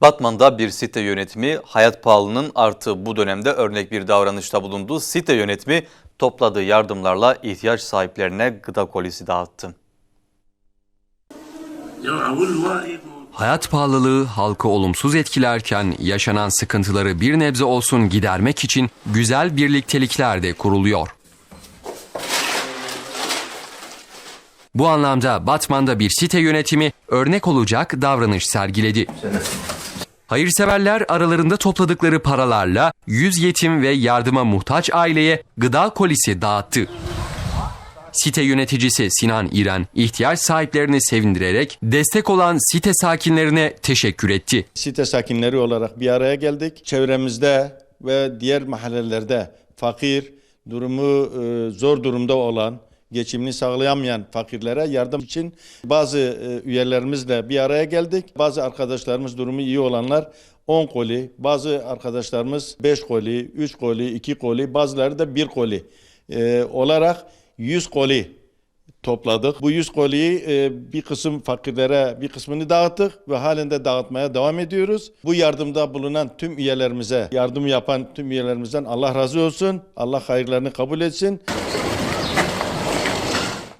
Batman'da bir site yönetimi hayat pahalılığının artığı bu dönemde örnek bir davranışta bulundu. Site yönetimi topladığı yardımlarla ihtiyaç sahiplerine gıda kolisi dağıttı. Hayat pahalılığı halkı olumsuz etkilerken yaşanan sıkıntıları bir nebze olsun gidermek için güzel birliktelikler de kuruluyor. Bu anlamda Batman'da bir site yönetimi örnek olacak davranış sergiledi. Hayırseverler aralarında topladıkları paralarla 100 yetim ve yardıma muhtaç aileye gıda kolisi dağıttı. Site yöneticisi Sinan İren ihtiyaç sahiplerini sevindirerek destek olan site sakinlerine teşekkür etti. Site sakinleri olarak bir araya geldik. Çevremizde ve diğer mahallelerde fakir, durumu e, zor durumda olan, geçimini sağlayamayan fakirlere yardım için bazı e, üyelerimizle bir araya geldik. Bazı arkadaşlarımız durumu iyi olanlar 10 koli, bazı arkadaşlarımız 5 koli, 3 koli, 2 koli, bazıları da 1 koli e, olarak 100 koli topladık. Bu 100 koliyi e, bir kısım fakirlere bir kısmını dağıttık ve halen de dağıtmaya devam ediyoruz. Bu yardımda bulunan tüm üyelerimize, yardım yapan tüm üyelerimizden Allah razı olsun. Allah hayırlarını kabul etsin.